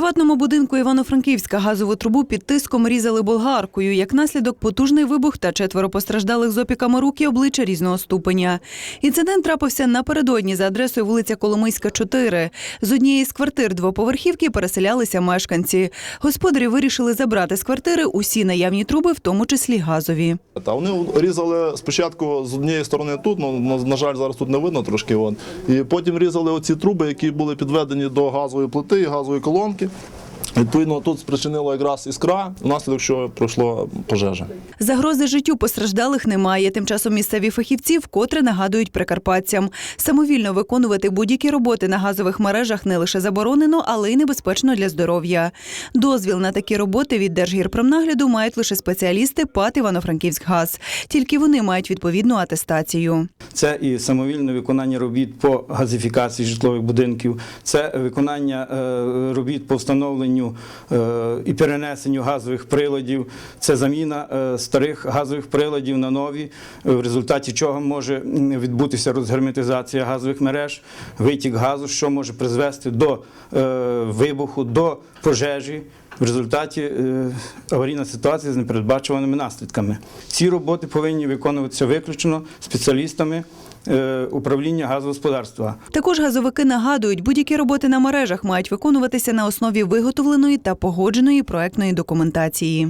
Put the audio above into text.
приватному будинку Івано-Франківська газову трубу під тиском різали болгаркою. Як наслідок потужний вибух та четверо постраждалих з опіками рук і обличчя різного ступеня. Інцидент трапився напередодні за адресою вулиця Коломийська, 4. З однієї з квартир двоповерхівки переселялися мешканці. Господарі вирішили забрати з квартири усі наявні труби, в тому числі газові. Та вони різали спочатку з однієї сторони тут, ну на, жаль, зараз тут не видно трошки. І потім різали оці труби, які були підведені до газової плити і газової колонки. you. Відповідно, тут спричинило якраз іскра, внаслідок що пройшла пожежа. Загрози життю постраждалих немає. Тим часом місцеві фахівці вкотре нагадують прикарпатцям. Самовільно виконувати будь-які роботи на газових мережах не лише заборонено, але й небезпечно для здоров'я. Дозвіл на такі роботи від Держгірпромнагляду мають лише спеціалісти ПАТ «Івано-Франківськгаз». Тільки вони мають відповідну атестацію. Це і самовільне виконання робіт по газифікації житлових будинків, це виконання е, робіт по встановленню е, і перенесенню газових приладів, це заміна е, старих газових приладів на нові, в результаті чого може відбутися розгерметизація газових мереж, витік газу, що може призвести до е, вибуху, до пожежі. В результаті е, аварійна ситуація з непередбачуваними наслідками. Ці роботи повинні виконуватися виключно спеціалістами е, управління газогосподарства. Також газовики нагадують, будь-які роботи на мережах мають виконуватися на основі виготовленої та погодженої проектної документації.